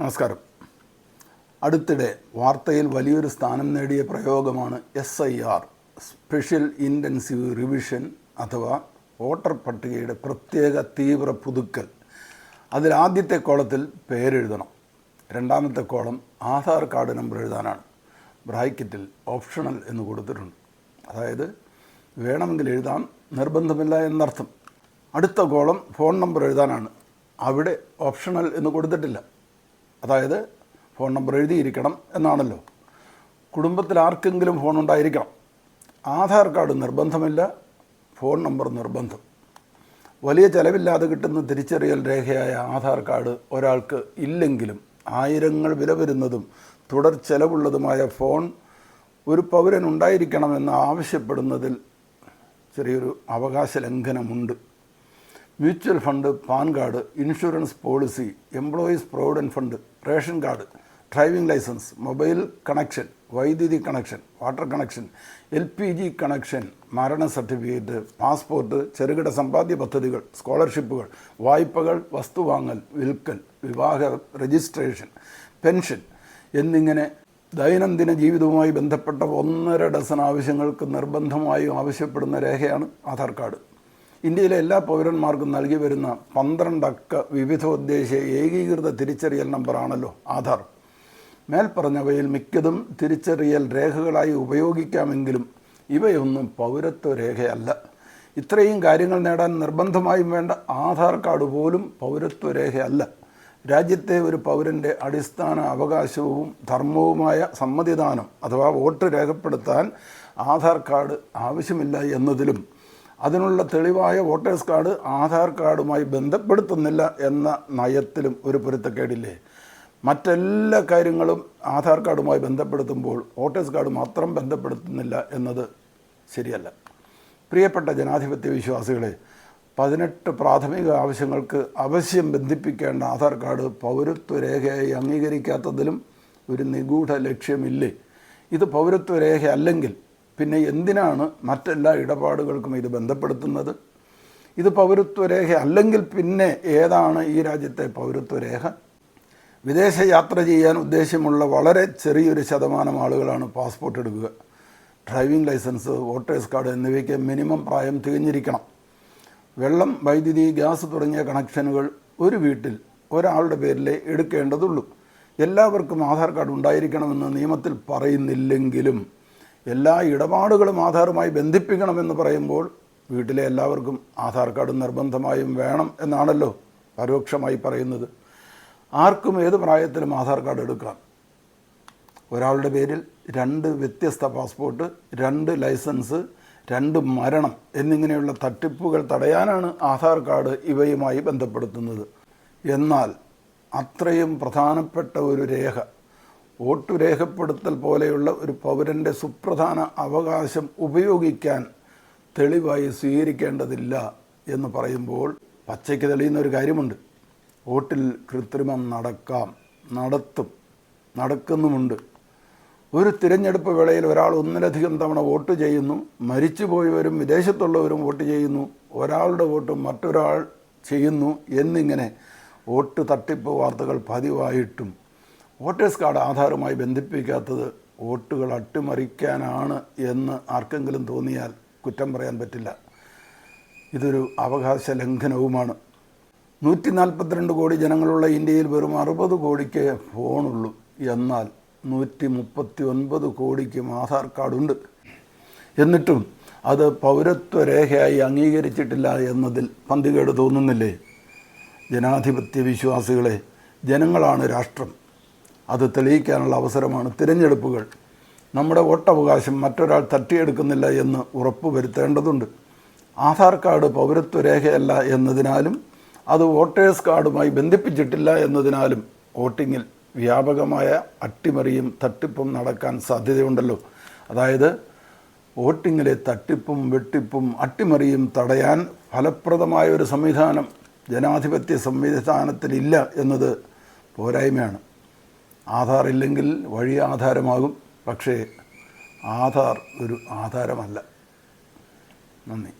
നമസ്കാരം. അടുത്തിടെ വാർത്തയിൽ വലിയൊരു സ്ഥാനം നേടിയ പ്രയോഗമാണ് S I R special intensive revision അഥവാ വോട്ടർ പട്ടികയുടെ പ്രത്യേക തീവ്ര പുതുക്കൽ. അതിൽ ആദ്യത്തെ കോളത്തിൽ പേരെഴുതണം. രണ്ടാമത്തെ കോളം ആധാർ കാർഡ് നമ്പർ എഴുതാനാണ്. ബ്രാക്കറ്റിൽ ഓപ്ഷണൽ എന്ന് കൊടുത്തിട്ടുണ്ട്. അതായത് വേണമെങ്കിൽ എഴുതാം നിർബന്ധമില്ല എന്നർത്ഥം. അടുത്ത കോളം ഫോൺ നമ്പർ എഴുതാനാണ്. അവിടെ ഓപ്ഷണൽ എന്ന് കൊടുത്തിട്ടില്ല. അതായത് ഫോൺ നമ്പർ എഴുതിയിരിക്കണം എന്നാണല്ലോ. കുടുംബത്തിൽ ആർക്കെങ്കിലും ഫോൺ ഉണ്ടായിരിക്കണം. ആധാർ കാർഡ് നിർബന്ധമില്ല ഫോൺ നമ്പർ നിർബന്ധം. വലിയ ചെലവില്ലാതെ കിട്ടുന്ന തിരിച്ചറിയൽ രേഖയായ ആധാർ കാർഡ് ഒരാൾക്ക് ഇല്ലെങ്കിലും ആയിരങ്ങൾ വില വരുന്നതും തുടർ ചെലവുള്ളതുമായ ഫോൺ ഒരു പൗരൻ ഉണ്ടായിരിക്കണമെന്ന് ആവശ്യപ്പെടുന്നതിൽ ചെറിയൊരു അവകാശ ലംഘനമുണ്ട് mutual fund PAN card insurance policy employees provident fund ration card driving licence mobile connection വൈദ്യുതി connection water connection L P G connection മരണ സർട്ടിഫിക്കറ്റ് പാസ്പോർട്ട് ചെറുകിട സമ്പാദ്യ പദ്ധതികൾ സ്കോളർഷിപ്പുകൾ വായ്പകൾ വസ്തുവാങ്ങൽ വിൽക്കൽ വിവാഹ രജിസ്ട്രേഷൻ പെൻഷൻ എന്നിങ്ങനെ ദൈനംദിന ജീവിതവുമായി ബന്ധപ്പെട്ട ഒന്നര ഡസൻ ആവശ്യങ്ങൾക്ക് നിർബന്ധമായും ആവശ്യപ്പെടുന്ന രേഖയാണ് ആധാർ കാർഡ്. ഇന്ത്യയിലെ എല്ലാ പൗരന്മാർക്കും നൽകി വരുന്ന പന്ത്രണ്ടക്ക വിവിധോദ്ദേശ ഏകീകൃത തിരിച്ചറിയൽ നമ്പറാണല്ലോ ആധാർ. മേൽപ്പറഞ്ഞവയിൽ മിക്കതും തിരിച്ചറിയൽ രേഖകളായി ഉപയോഗിക്കാമെങ്കിലും ഇവയൊന്നും പൗരത്വ രേഖയല്ല. ഇത്രയും കാര്യങ്ങൾ നേടാൻ നിർബന്ധമായും വേണ്ട ആധാർ കാർഡ് പോലും പൗരത്വ രേഖയല്ല. രാജ്യത്തെ ഒരു പൗരന്റെ അടിസ്ഥാന അവകാശവും ധർമ്മവുമായ സമ്മതിദാനം അഥവാ വോട്ട് രേഖപ്പെടുത്താൻ ആധാർ കാർഡ് ആവശ്യമില്ല എന്നതിലും അതിനുള്ള തെളിവായ വോട്ടേഴ്സ് കാർഡ് ആധാർ കാർഡുമായി ബന്ധപ്പെടുത്തുന്നില്ല എന്ന നയത്തിലും ഒരു പൊരുത്തക്കേടില്ലേ? മറ്റെല്ലാ കാര്യങ്ങളും ആധാർ കാർഡുമായി ബന്ധപ്പെടുത്തുമ്പോൾ വോട്ടേഴ്സ് കാർഡ് മാത്രം ബന്ധപ്പെടുത്തുന്നില്ല എന്നത് ശരിയല്ല. പ്രിയപ്പെട്ട ജനാധിപത്യ വിശ്വാസികളെ പതിനെട്ട് പ്രാഥമിക ആവശ്യങ്ങൾക്ക് അവശ്യം ബന്ധിപ്പിക്കേണ്ട ആധാർ കാർഡ് പൗരത്വ രേഖയായി അംഗീകരിക്കാത്തതിലും ഒരു നിഗൂഢ ലക്ഷ്യമില്ലേ? ഇത് പൗരത്വ രേഖ അല്ലെങ്കിൽ പിന്നെ എന്തിനാണ് മറ്റെല്ലാ ഇടപാടുകൾക്കും ഇത് ബന്ധപ്പെടുത്തുന്നത്? ഇത് പൗരത്വരേഖ അല്ലെങ്കിൽ പിന്നെ ഏതാണ് ഈ രാജ്യത്തെ പൗരത്വരേഖ? വിദേശ യാത്ര ചെയ്യാൻ ഉദ്ദേശ്യമുള്ള വളരെ ചെറിയൊരു ശതമാനം ആളുകളാണ് പാസ്പോർട്ട് എടുക്കുക. ഡ്രൈവിംഗ് ലൈസൻസ് വോട്ടേഴ്സ് കാർഡ് എന്നിവയ്ക്ക് മിനിമം പ്രായം തികഞ്ഞിരിക്കണം. വെള്ളം വൈദ്യുതി ഗ്യാസ് തുടങ്ങിയ കണക്ഷനുകൾ ഒരു വീട്ടിൽ ഒരാളുടെ പേരിലേ എടുക്കേണ്ടതുള്ളൂ. എല്ലാവർക്കും ആധാർ കാർഡ് ഉണ്ടായിരിക്കണമെന്ന് നിയമത്തിൽ പറയുന്നില്ലെങ്കിലും എല്ലാ ഇടപാടുകളും ആധാറുമായി ബന്ധിപ്പിക്കണമെന്ന് പറയുമ്പോൾ വീട്ടിലെ എല്ലാവർക്കും ആധാർ കാർഡ് നിർബന്ധമായും വേണം എന്നാണല്ലോ പരോക്ഷമായി പറയുന്നത്. ആർക്കും ഏത് പ്രായത്തിലും ആധാർ കാർഡ് എടുക്കാം. ഒരാളുടെ പേരിൽ രണ്ട് വ്യത്യസ്ത പാസ്പോർട്ട് രണ്ട് ലൈസൻസ് രണ്ട് മരണം എന്നിങ്ങനെയുള്ള തട്ടിപ്പുകൾ തടയാനാണ് ആധാർ കാർഡ് ഇവയുമായി ബന്ധപ്പെടുത്തുന്നത്. എന്നാൽ അത്രയും പ്രധാനപ്പെട്ട ഒരു രേഖ വോട്ട് രേഖപ്പെടുത്തൽ പോലെയുള്ള ഒരു പൗരന്റെ സുപ്രധാന അവകാശം ഉപയോഗിക്കാൻ തെളിവായി സ്വീകരിക്കേണ്ടതില്ല എന്ന് പറയുമ്പോൾ പച്ചയ്ക്ക് തെളിയുന്ന ഒരു കാര്യമുണ്ട്. വോട്ടിൽ കൃത്രിമം നടക്കാം നടത്തും നടക്കുന്നുമുണ്ട്. ഒരു തിരഞ്ഞെടുപ്പ് വേളയിൽ ഒരാൾ ഒന്നിലധികം തവണ വോട്ട് ചെയ്യുന്നു മരിച്ചുപോയവരും വിദേശത്തുള്ളവരും വോട്ട് ചെയ്യുന്നു ഒരാളുടെ വോട്ട് മറ്റൊരാൾ ചെയ്യുന്നു എന്നിങ്ങനെ വോട്ട് തട്ടിപ്പ് വാർത്തകൾ പതിവായിട്ടും വോട്ടേഴ്സ് കാർഡ് ആധാറുമായി ബന്ധിപ്പിക്കാത്തത് വോട്ടുകൾ അട്ടിമറിക്കാനാണ് എന്ന് ആർക്കെങ്കിലും തോന്നിയാൽ കുറ്റം പറയാൻ പറ്റില്ല. ഇതൊരു അവകാശ ലംഘനവുമാണ്. നൂറ്റി നാൽപ്പത്തിരണ്ട് കോടി ജനങ്ങളുള്ള ഇന്ത്യയിൽ വെറും അറുപത് കോടിക്ക് ഫോണുള്ളൂ. എന്നാൽ നൂറ്റി മുപ്പത്തി ഒൻപത് കോടിക്കും ആധാർ കാർഡുണ്ട്. എന്നിട്ടും അത് പൗരത്വ രേഖയായി അംഗീകരിച്ചിട്ടില്ല എന്നതിൽ പന്തികേട് തോന്നുന്നില്ലേ? ജനാധിപത്യ വിശ്വാസികളെ ജനങ്ങളാണ് രാഷ്ട്രം. അത് തെളിയിക്കാനുള്ള അവസരമാണ് തിരഞ്ഞെടുപ്പുകൾ. നമ്മുടെ വോട്ടവകാശം മറ്റൊരാൾ തട്ടിയെടുക്കുന്നില്ല എന്ന് ഉറപ്പുവരുത്തേണ്ടതുണ്ട്. ആധാർ കാർഡ് പൗരത്വ രേഖയല്ല എന്നതിനാലും അത് വോട്ടേഴ്സ് കാർഡുമായി ബന്ധിപ്പിച്ചിട്ടില്ല എന്നതിനാലും വോട്ടിങ്ങിൽ വ്യാപകമായ അട്ടിമറിയും തട്ടിപ്പും നടക്കാൻ സാധ്യതയുണ്ടല്ലോ. അതായത് വോട്ടിങ്ങിലെ തട്ടിപ്പും വെട്ടിപ്പും അട്ടിമറിയും തടയാൻ ഫലപ്രദമായ ഒരു സംവിധാനം ജനാധിപത്യ സംവിധാനത്തിലില്ല എന്നത് പോരായ്മയാണ്. ആധാർ ഇല്ലെങ്കിൽ വഴി ആധാരമാകും. പക്ഷേ ആധാർ ഒരു ആധാരമല്ല. നന്ദി.